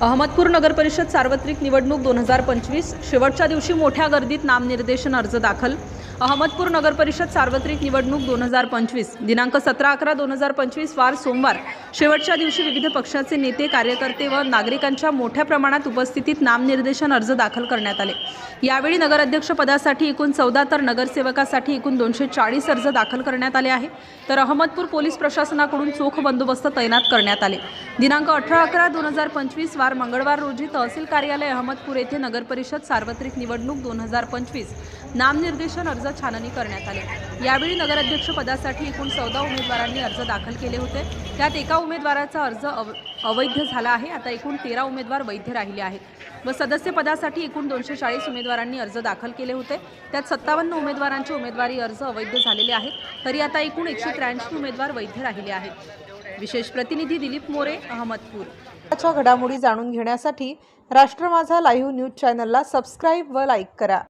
अहमदपूर नगर परिषद सार्वत्रिक निवडणूक दोन हजार पंचवीस शेवटच्या दिवशी मोठ्या गर्दीत नामनिर्देशन अर्ज दाखल. अहमदपूर नगर परिषद सार्वत्रिक निवडणूक दोन हजार पंचवीस दिनांक सतरा अकरा दोन हजार पंचवीस वार सोमवार शेवटच्या दिवशी विविध पक्षाचे नेते कार्यकर्ते व नागरिकांच्या मोठ्या प्रमाणात उपस्थितीत नामनिर्देशन अर्ज दाखल करण्यात आले. यावेळी नगराध्यक्षपदासाठी एकूण चौदा तर नगरसेवकासाठी एकूण दोनशे चाळीस अर्ज दाखल करण्यात आले आहे. तर अहमदपूर पोलीस प्रशासनाकडून चोख बंदोबस्त तैनात करण्यात आले. दिनांक अठरा अकरा दोन हजार पंचवीस वार मंगळवार रोजी तहसील कार्यालय अहमदपूर येथे नगरपरिषद सार्वत्रिक निवडणूक दोन हजार पंचवीस नामनिर्देशन अर्ज छाननी करण्यात आले. यावेळी नगराध्यक्ष पदासाठी एकूण चौदा उमेदवारांनी अर्ज दाखल केले होते. त्यात एका उमेदवाराचा अर्ज अव अवैध झाला आहे. आता एकूण तेरा उमेदवार वैध राहिले आहेत. व सदस्य पदासाठी एकूण दोनशे चाळीस उमेदवारांनी अर्ज दाखल केले होते. त्यात सत्तावन्न उमेदवारांचे उमेदवारी अर्ज अवैध झालेले आहेत. तरी आता एकूण एकशे त्र्याऐंशी उमेदवार वैध राहिले आहेत. विशेष प्रतिनिधी दिलीप मोरे अहमदपूर. घडामोडी जाणून घेण्यासाठी राष्ट्र माझा लाईव्ह न्यूज चॅनलला सबस्क्राईब व लाईक करा.